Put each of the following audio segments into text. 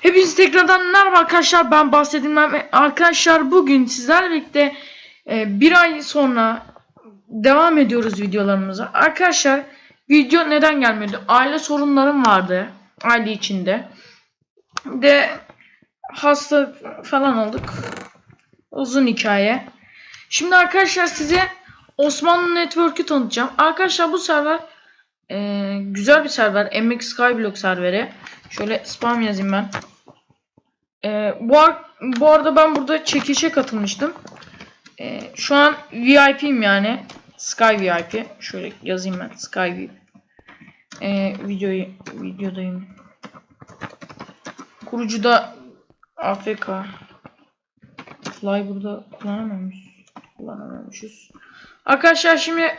Hepiniz tekrardan merhaba arkadaşlar ben bahsedilmem arkadaşlar bugün sizlerle birlikte e, bir ay sonra devam ediyoruz videolarımıza. Arkadaşlar video neden gelmedi? Aile sorunlarım vardı aile içinde. De hasta falan olduk. Uzun hikaye. Şimdi arkadaşlar size Osmanlı Network'ü tanıtacağım. Arkadaşlar bu server e, güzel bir server. MX Skyblock serveri. Şöyle spam yazayım ben. Ee, bu, ar- bu arada ben burada çekişe katılmıştım. Ee, şu an VIP'yim yani. Sky VIP. Şöyle yazayım ben. Sky VIP. Ee, videoyu videodayım. Kurucuda AFK. Fly burada kullanamamış. Kullanamamışız. Arkadaşlar şimdi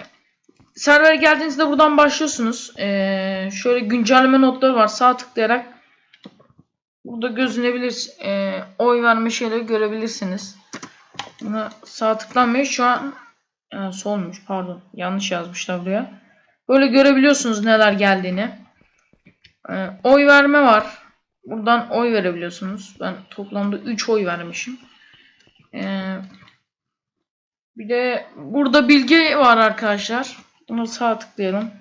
server geldiğinizde buradan başlıyorsunuz. Ee, şöyle güncelleme notları var. Sağ tıklayarak Burada gözünebilir e, oy verme şeyleri görebilirsiniz. Buna sağ tıklanmıyor. Şu an e, solmuş pardon. Yanlış yazmışlar buraya. Böyle görebiliyorsunuz neler geldiğini. E, oy verme var. Buradan oy verebiliyorsunuz. Ben toplamda 3 oy vermişim. E, bir de burada bilgi var arkadaşlar. Buna sağ tıklayalım.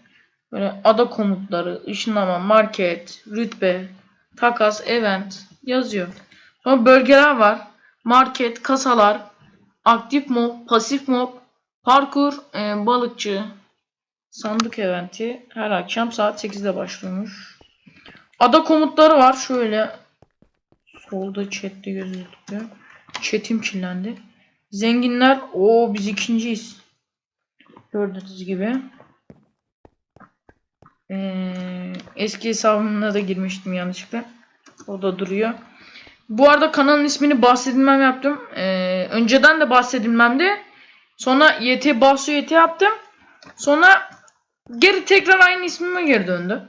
Böyle ada komutları, ışınlama, market, rütbe, takas, event yazıyor. Sonra bölgeler var. Market, kasalar, aktif mob, pasif mob, parkur, e, balıkçı, sandık eventi her akşam saat 8'de başlıyormuş. Ada komutları var. Şöyle solda chatte gözüküyor. Chat'im kirlendi. Zenginler. o biz ikinciyiz. Gördüğünüz gibi. Ee, eski hesabımla da girmiştim yanlışlıkla. O da duruyor. Bu arada kanalın ismini bahsedilmem yaptım. Ee, önceden de bahsedilmemdi. Sonra YT Bahsu YT yaptım. Sonra geri tekrar aynı ismime geri döndü.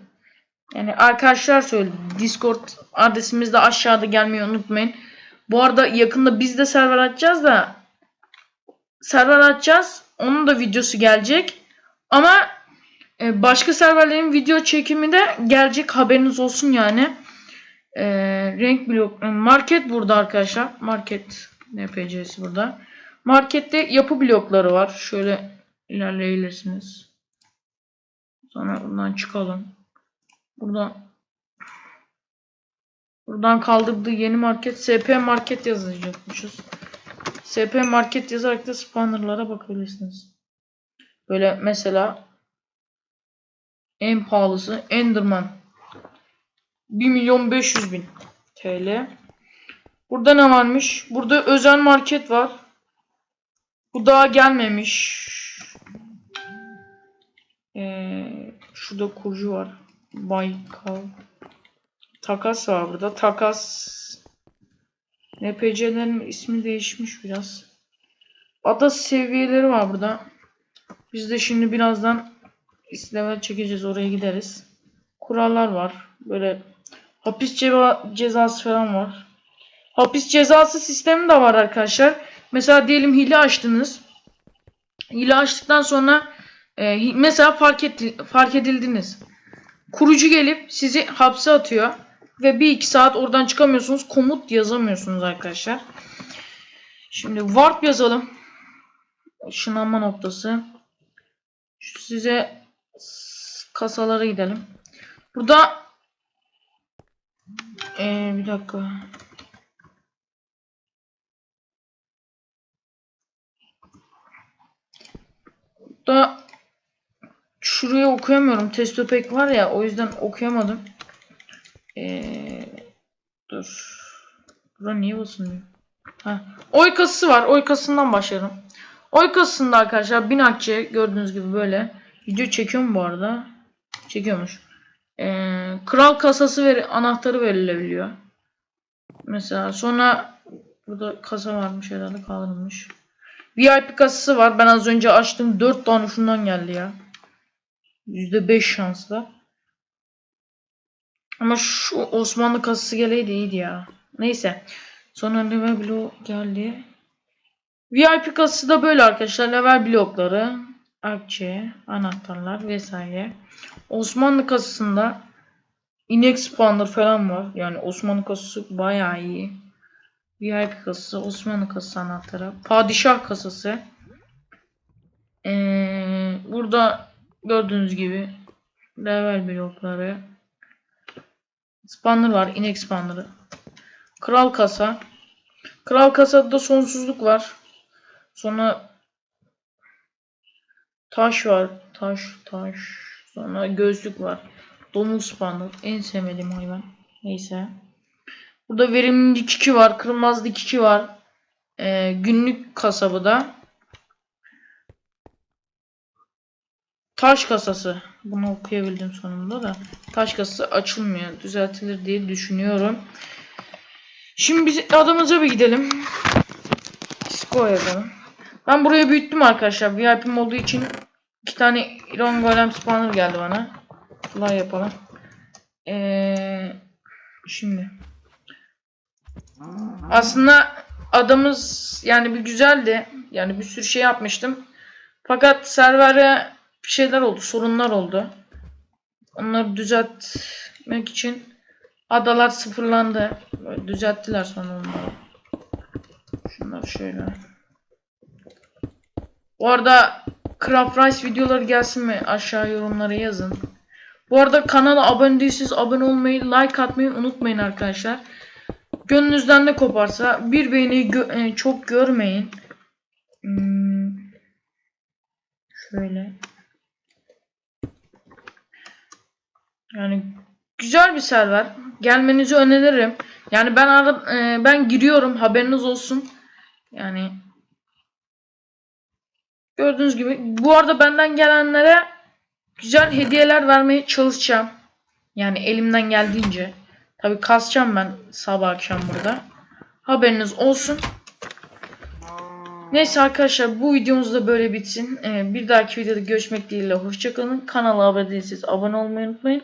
Yani arkadaşlar söyledi. Discord adresimiz de aşağıda gelmeyi unutmayın. Bu arada yakında biz de server açacağız da server açacağız. Onun da videosu gelecek. Ama ee, başka serverlerin video çekimi de gelecek haberiniz olsun yani. Ee, renk blok market burada arkadaşlar. Market NPC'si burada. Markette yapı blokları var. Şöyle ilerleyebilirsiniz. Sonra buradan çıkalım. Buradan Buradan kaldırdığı yeni market SP market yazacakmışız. SP market yazarak da spawnerlara bakabilirsiniz. Böyle mesela en pahalısı Enderman. 1 milyon 500 bin TL. Burada ne varmış? Burada özel market var. Bu daha gelmemiş. Ee, şurada kurucu var. Baykal. Takas var burada. Takas. NPC'lerin ismi değişmiş biraz. Ada seviyeleri var burada. Biz de şimdi birazdan level çekeceğiz oraya gideriz. Kurallar var. Böyle hapis ceza cezası falan var. Hapis cezası sistemi de var arkadaşlar. Mesela diyelim hile açtınız. Hile açtıktan sonra e, mesela fark, etti, fark edildiniz. Kurucu gelip sizi hapse atıyor. Ve bir iki saat oradan çıkamıyorsunuz. Komut yazamıyorsunuz arkadaşlar. Şimdi warp yazalım. Işınlanma noktası. Size kasalara gidelim. Burada ee, bir dakika. Burada şurayı okuyamıyorum. Testopek var ya o yüzden okuyamadım. Ee, dur. Bura niye basılmıyor? Ha. Oy kasası var. Oy kasasından başlayalım. Oy kasasında arkadaşlar 1000 akçe gördüğünüz gibi böyle. Video çekiyor mu bu arada? Çekiyormuş. Ee, kral kasası ver anahtarı verilebiliyor. Mesela sonra burada kasa varmış herhalde kaldırılmış. VIP kasası var. Ben az önce açtım. 4 tane şundan geldi ya. %5 şansla. Ama şu Osmanlı kasası geleydi iyiydi ya. Neyse. Sonra level blok geldi. VIP kasası da böyle arkadaşlar. Level blokları. Akçe, anahtarlar vesaire. Osmanlı kasasında inek spawner falan var. Yani Osmanlı kasası bayağı iyi. VIP kasası, Osmanlı kasası anahtarı. Padişah kasası. Ee, burada gördüğünüz gibi level blokları. Spawner var. inek spawnerı. Kral kasa. Kral kasada sonsuzluk var. Sonra taş var. Taş, taş. Sonra gözlük var. Domuz spawner. En sevmediğim hayvan. Neyse. Burada verimli dikiki var. Kırmızı dikiki var. Ee, günlük kasabıda. Taş kasası. Bunu okuyabildim sonunda da. Taş kasası açılmıyor. Düzeltilir diye düşünüyorum. Şimdi biz adamıza bir gidelim. Disco yazalım. Ben burayı büyüttüm arkadaşlar. VIP'm olduğu için iki tane Iron Golem spawner geldi bana. Fly yapalım. Ee, şimdi. Aslında adamız yani bir güzeldi. Yani bir sürü şey yapmıştım. Fakat servere bir şeyler oldu. Sorunlar oldu. Onları düzeltmek için adalar sıfırlandı. Böyle düzelttiler sonra onları. Şunları şöyle. Bu arada Craft Rice videoları gelsin mi? Aşağı yorumlara yazın. Bu arada kanala abone değilseniz abone olmayı, like atmayı unutmayın arkadaşlar. Gönlünüzden ne koparsa bir beğeni gö- e, çok görmeyin. Hmm. Şöyle. Yani güzel bir server. Gelmenizi öneririm. Yani ben ara- e, ben giriyorum haberiniz olsun. Yani gördüğünüz gibi bu arada benden gelenlere güzel hediyeler vermeye çalışacağım. Yani elimden geldiğince. Tabi kasacağım ben sabah akşam burada. Haberiniz olsun. Neyse arkadaşlar bu videomuz da böyle bitsin. Ee, bir dahaki videoda görüşmek dileğiyle hoşçakalın. Kanala abone değilseniz abone olmayı unutmayın.